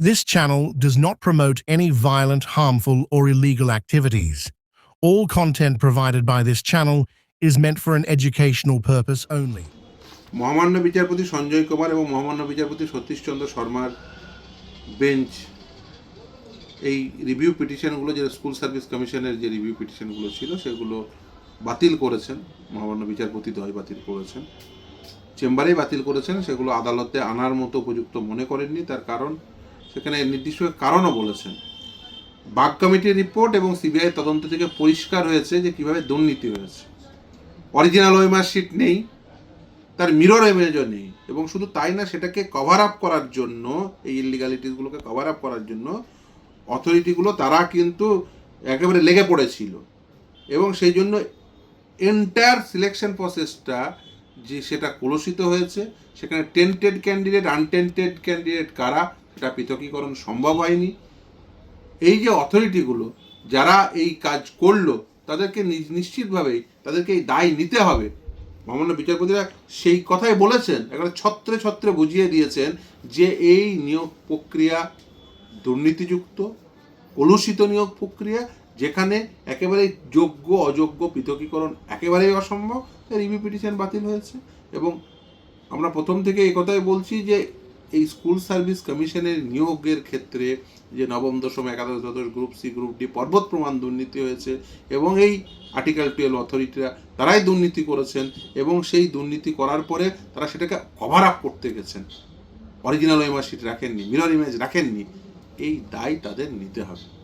This channel does not promote any violent, harmful, or illegal activities. All content provided by this channel is meant for an educational purpose only. মহামান্য বিচারপতি সঞ্জয় কুমার এবং মহামান্য বিচারপতি সতীশচন্দ্র শর্মার bench এই review পিটিশনগুলো যে school service কমিশনের যে রিভিউ পিটিশনগুলো ছিল সেগুলো বাতিল করেছেন মহামান্য বিচারপতি দয় বাতিল করেছেন চেম্বারেই বাতিল করেছেন সেগুলো আদালতে আনার মতো উপযুক্ত মনে করেননি তার কারণ সেখানে নির্দিষ্ট কারণও বলেছেন। বাগ কমিটির রিপোর্ট এবং সিবিআই তদন্ত থেকে পরিষ্কার হয়েছে যে কীভাবে দুর্নীতি হয়েছে। অরিজিনাল ওই মার্কশিট নেই, তার মিরর ইমেজও নেই এবং শুধু তাই না, সেটাকে কভার আপ করার জন্য, এই ইলিগালিটিসগুলোকে কভার আপ করার জন্য অথরিটিগুলো তারা কিন্তু একেবারে লেগে পড়েছিল। এবং সেই জন্য এন্টায়ার সিলেকশন প্রসেসটা যে সেটা কলুষিত হয়েছে, সেখানে টেন্টেড ক্যান্ডিডেট আনটেন্টেড ক্যান্ডিডেট কারা সেটা পৃথকীকরণ সম্ভব হয়নি। এই যে অথরিটিগুলো, যারা এই কাজ করল, তাদেরকে নিশ্চিতভাবেই তাদেরকে এই দায় নিতে হবে। মহামান্য বিচারপতিরা সেই কথাই বলেছেন, একেবারে ছত্রে ছত্রে বুঝিয়ে দিয়েছেন যে এই নিয়োগ প্রক্রিয়া দুর্নীতিযুক্ত, কলুষিত নিয়োগ প্রক্রিয়া, যেখানে একেবারে যোগ্য, অযোগ্য পৃথকীকরণ একেবারেই অসম্ভব রিভিউ পিটিশন বাতিল হয়েছে। এবং আমরা প্রথম থেকে এই কথাই বলছি যে এই স্কুল সার্ভিস কমিশনের নিয়োগের ক্ষেত্রে যে নবম, দশম, একাদশ, দ্বাদশ, গ্রুপ সি, গ্রুপ ডি পর্বত প্রমাণ দুর্নীতি হয়েছে এবং এই আর্টিকেল টুয়েলভ অথরিটিরা তারাই দুর্নীতি করেছেন এবং সেই দুর্নীতি করার পরে তারা সেটাকে কভার আপ করতে গেছেন। অরিজিনাল ওয়েমার শিট রাখেননি মিরর ইমেজ রাখেননি। এই দায় তাদের নিতে হবে।